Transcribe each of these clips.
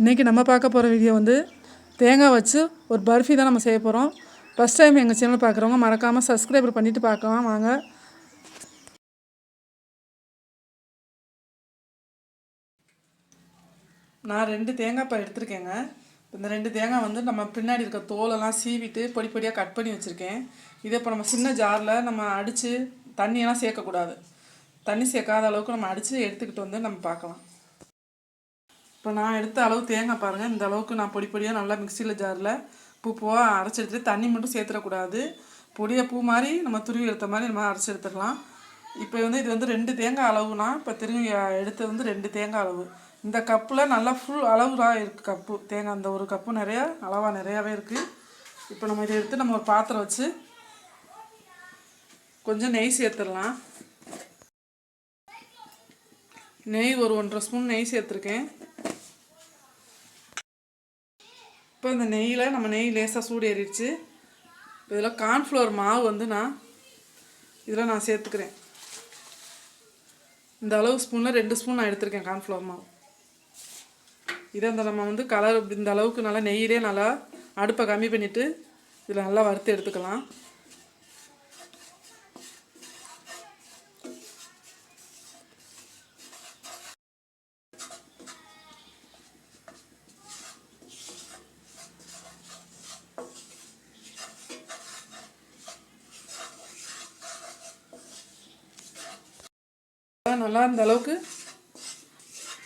இன்றைக்கி நம்ம பார்க்க போகிற வீடியோ வந்து தேங்காய் வச்சு ஒரு பர்ஃபி தான் நம்ம செய்ய போகிறோம் ஃபஸ்ட் டைம் எங்கள் சேனல் பார்க்குறவங்க மறக்காமல் சப்ஸ்கிரைபர் பண்ணிவிட்டு பார்க்கலாம். வாங்க. நான் ரெண்டு தேங்காய் எடுத்திருக்கேங்க. இந்த ரெண்டு தேங்காய் வந்து நம்ம பின்னாடி இருக்க தோலெல்லாம் சீவிட்டு பொடி பொடியாக கட் பண்ணி வச்சுருக்கேன். இதை இப்போ நம்ம சின்ன ஜாரில் நம்ம அடித்து தண்ணியெல்லாம் சேர்க்கக்கூடாது தண்ணி சேர்க்காத அளவுக்கு நம்ம அடித்து எடுத்துக்கிட்டு வந்து நம்ம பார்க்கலாம். இப்போ நான் எடுத்த அளவு தேங்காய் பாருங்கள் இந்த அளவுக்கு நான் பொடி பொடியாக நல்லா மிக்சியில் ஜாரில் பூ பூவாக அரைச்சி எடுத்துட்டு தண்ணி மட்டும் சேர்த்துடக்கூடாது பொடியை பூ மாதிரி நம்ம துருவி எடுத்த மாதிரி நம்ம அரைச்சி எடுத்துக்கலாம் இப்போ வந்து இது வந்து ரெண்டு தேங்காய் அளவுனா இப்போ திரும்பி எடுத்தது வந்து ரெண்டு தேங்காய் அளவு. இந்த கப்பில் நல்லா ஃபுல் அளவுலாம் இருக்குது கப்பு. தேங்காய் அந்த ஒரு கப்பு நிறையா அளவாக நிறையாவே இருக்குது இப்போ நம்ம இதை எடுத்து நம்ம ஒரு பாத்திரம் வச்சு கொஞ்சம் நெய் சேர்த்துடலாம். நெய் ஒரு ஒன்றரை ஸ்பூன் நெய் சேர்த்துருக்கேன். இப்போ இந்த நெய்யில் நம்ம நெய் லேசாக சூடு ஏறிடுச்சு. இதில் கார்ன்ஃப்ளவர் மாவு வந்து நான் இதில் நான் சேர்த்துக்கிறேன். இந்த அளவு ஸ்பூனில் ரெண்டு ஸ்பூன் நான் எடுத்திருக்கேன் கார்ன்ஃப்ளவர் மாவு. இதை இந்த நம்ம வந்து கலர் இந்த அளவுக்கு நல்லா நெய்யிலே நல்லா அடுப்பை கம்மி பண்ணிவிட்டு இதில் நல்லா வறுத்து எடுத்துக்கலாம். நல்லா இந்த அளவுக்கு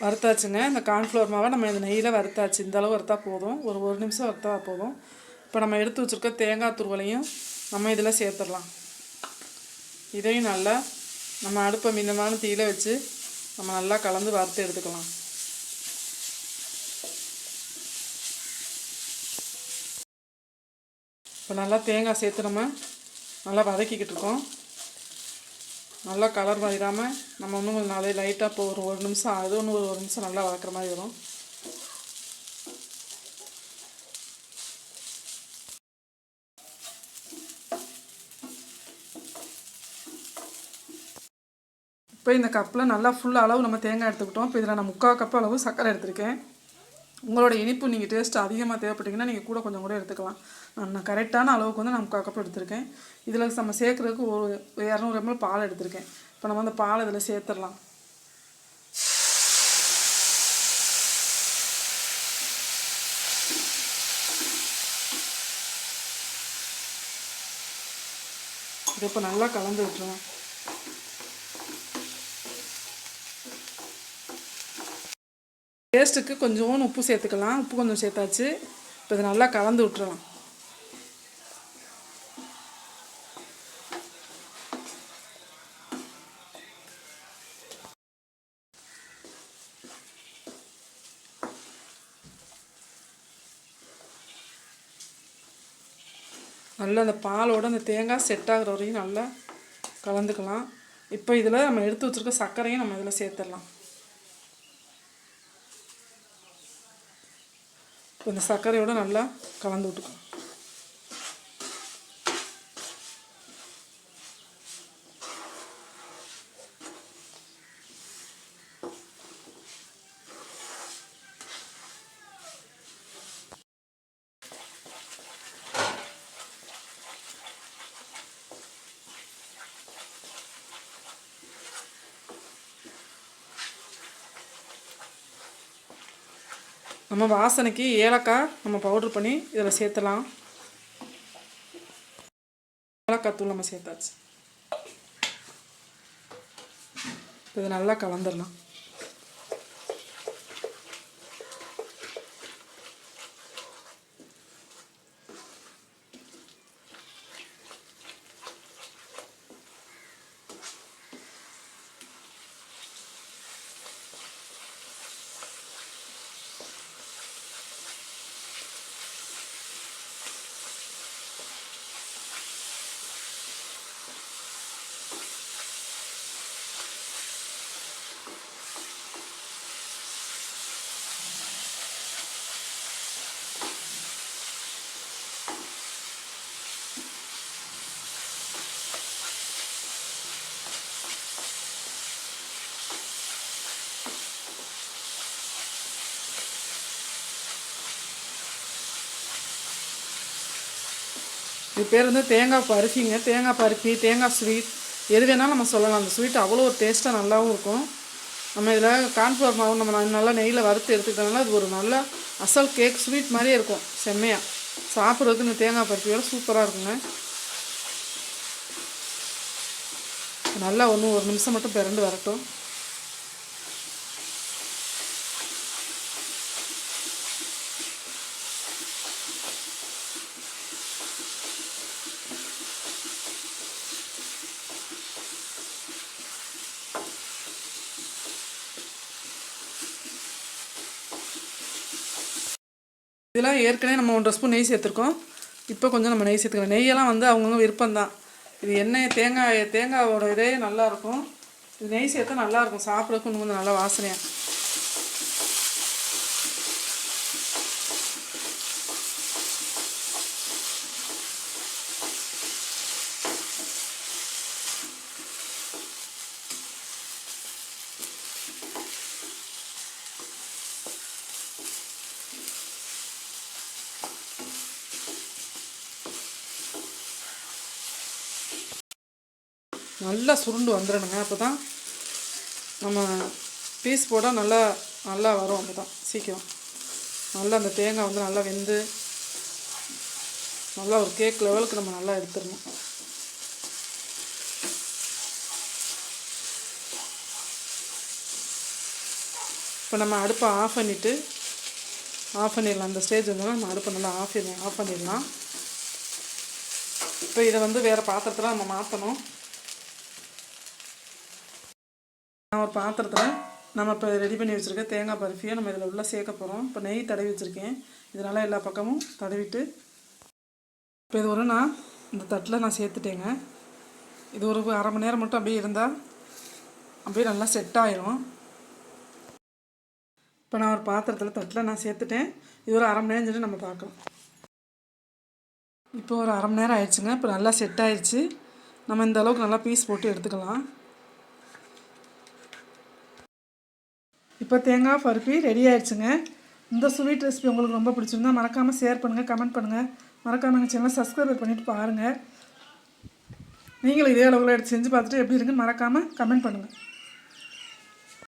வறுத்தாச்சுங்க. இந்த கார்ன்ஃப்ளவர் மாவை நம்ம இந்த நெய்யில் வறுத்தாச்சு. இந்த அளவு வறுத்தா போதும். ஒரு ஒரு நிமிஷம் வறுத்தா போதும். இப்போ நம்ம எடுத்து வச்சுருக்க தேங்காய் துருவலையும் நம்ம இதில் சேர்த்துடலாம். இதையும் நல்லா நம்ம அடுப்பை மின்னமான தீயில வச்சு நம்ம நல்லா கலந்து வறுத்து எடுத்துக்கலாம். இப்போ நல்லா தேங்காய் சேர்த்து நம்ம நல்லா வதக்கிக்கிட்டு இருக்கோம். நல்லா கலர் மாறிடாமல் நம்ம இன்னும் கொஞ்சம் நாளே லைட்டாக இப்போ ஒரு ஒரு நிமிஷம் அது ஒன்று ஒரு ஒரு நிமிஷம் நல்லா வளர்க்குற மாதிரி வரும். இப்போ இந்த கப்பில் நல்லா ஃபுல் அளவு நம்ம தேங்காய் எடுத்துக்கிட்டோம். இப்போ இதில் நான் முக்கால் கப் அளவு சர்க்கரை எடுத்திருக்கேன். உங்களோட இனிப்பு நீங்கள் டேஸ்ட் அதிகமாக தேவைப்பட்டீங்கன்னா நீங்கள் கூட கொஞ்சம் கூட எடுத்துக்கலாம். நான் கரெக்டான அளவுக்கு வந்து நான் முக்கால் கப் எடுத்திருக்கேன். இதில் நம்ம சேர்க்குறதுக்கு ஒரு இரநூறு எம்எல் பால் எடுத்திருக்கேன். இப்போ நம்ம அந்த பால் இதில் சேர்த்துடலாம். இது இப்போ நல்லா கலந்து விட்டுருவேன் டேஸ்ட்டுக்கு கொஞ்சோன்னு உப்பு சேர்த்துக்கலாம். உப்பு கொஞ்சம் சேர்த்தாச்சு. இப்போ இதை நல்லா கலந்து விட்டுறலாம். நல்லா அந்த பாலோட அந்த தேங்காய் செட் ஆகிற வரையும் நல்லா கலந்துக்கலாம். இப்போ இதில் நம்ம எடுத்து வச்சுருக்க சர்க்கரையும் நம்ம இதில் சேர்த்துடலாம். இப்போ இந்த சர்க்கரையோடு நல்லா கலந்து விட்டுக்கணும் நம்ம வாசனைக்கு ஏலக்காய் நம்ம பவுட்ரு பண்ணி இதில் சேர்த்தலாம். ஏலக்காய் தூள் நம்ம சேர்த்தாச்சு. இது நல்லா கலந்துடலாம். இது பேர் வந்து தேங்காய் பருப்பிங்க தேங்காய் பருப்பி தேங்காய் ஸ்வீட் எது வேணாலும் நம்ம சொல்லலாம். அந்த ஸ்வீட் அவ்வளோ ஒரு டேஸ்ட்டாக நல்லாவும் இருக்கும். நம்ம இதில் கான்ஃப்ளவர் மாவு நம்ம நல்லா நெய்யில் வறுத்து எடுத்துக்கிட்டனால அது ஒரு நல்ல அசல் கேக் ஸ்வீட் மாதிரியே இருக்கும். செம்மையாக சாப்பிட்றதுக்கு இந்த தேங்காய் பருப்பியோட சூப்பராக இருக்குங்க. நல்லா ஒன்று ஒரு நிமிஷம் மட்டும் பிறண்டு வரட்டும். இதெல்லாம் ஏற்கனவே நம்ம ஒன்றரை ஸ்பூன் நெய் சேர்த்துருக்கோம். இப்போ கொஞ்சம் நம்ம நெய் சேர்த்துக்கலாம். நெய்யெல்லாம் வந்து அவங்கவுங்க விருப்பம்தான். இது எண்ணெய் தேங்காய் தேங்காயோட இதே நல்லா இருக்கும் இது நெய் சேர்த்தா நல்லா இருக்கும் சாப்பிட்றதுக்கு இன்னும் கொஞ்சம் நல்லா வாசனையாக நல்லா சுருண்டு வந்துடணுங்க அப்போ தான் நம்ம பீஸ் போட்டால் நல்லா நல்லா வரும் அப்போ தான் சீக்கிரம். நல்லா அந்த தேங்காய் வந்து நல்லா வெந்து நல்லா ஒரு கேக் லெவலுக்கு நம்ம நல்லா எடுத்துடணும். இப்போ நம்ம அடுப்பை ஆஃப் பண்ணிவிட்டு ஆஃப் பண்ணிடலாம். அந்த ஸ்டேஜ் வந்தோம்னா நம்ம அடுப்பை நல்லா ஆஃப் ஆஃப் பண்ணிடலாம். இப்போ இதை வந்து வேறு பாத்திரத்தில் நம்ம மாற்றணும் நான் ஒரு பாத்திரத்தில் நம்ம இப்போ ரெடி பண்ணி வச்சுருக்க தேங்காய் பருப்பியை நம்ம இதில் உள்ளே சேர்க்க போகிறோம் இப்போ நெய் தடவி வச்சுருக்கேன். இதனால் எல்லா பக்கமும் தடவிட்டு இப்போ இது ஒரு நான் இந்த தட்டில் நான் சேர்த்துட்டேங்க. இது ஒரு அரை மணி நேரம் மட்டும் அப்படியே இருந்தால் அப்படியே நல்லா செட் ஆயிரும். இப்போ நான் ஒரு பாத்திரத்தில் தட்டில் நான் சேர்த்துட்டேன். இது ஒரு அரை மணி நேரம் சொல்லி நம்ம பார்க்கலாம் இப்போ ஒரு அரை மணி நேரம் ஆயிடுச்சுங்க. இப்போ நல்லா செட் ஆயிடுச்சு நம்ம இந்த அளவுக்கு நல்லா பீஸ் போட்டு எடுத்துக்கலாம். இப்போ தேங்காய் பருப்பி ரெடி ஆயிடுச்சுங்க. இந்த ஸ்வீட் ரெசிபி உங்களுக்கு ரொம்ப பிடிச்சிருந்தா மறக்காமல் ஷேர் பண்ணுங்கள் கமெண்ட் பண்ணுங்கள் மறக்காமல் எங்கள் சேனலை சப்ஸ்கிரைப் பண்ணிவிட்டு பாருங்கள் நீங்களும் இதே அளவில் எடுத்து செஞ்சு பார்த்துட்டு எப்படி இருக்குன்னு மறக்காமல் கமெண்ட் பண்ணுங்கள்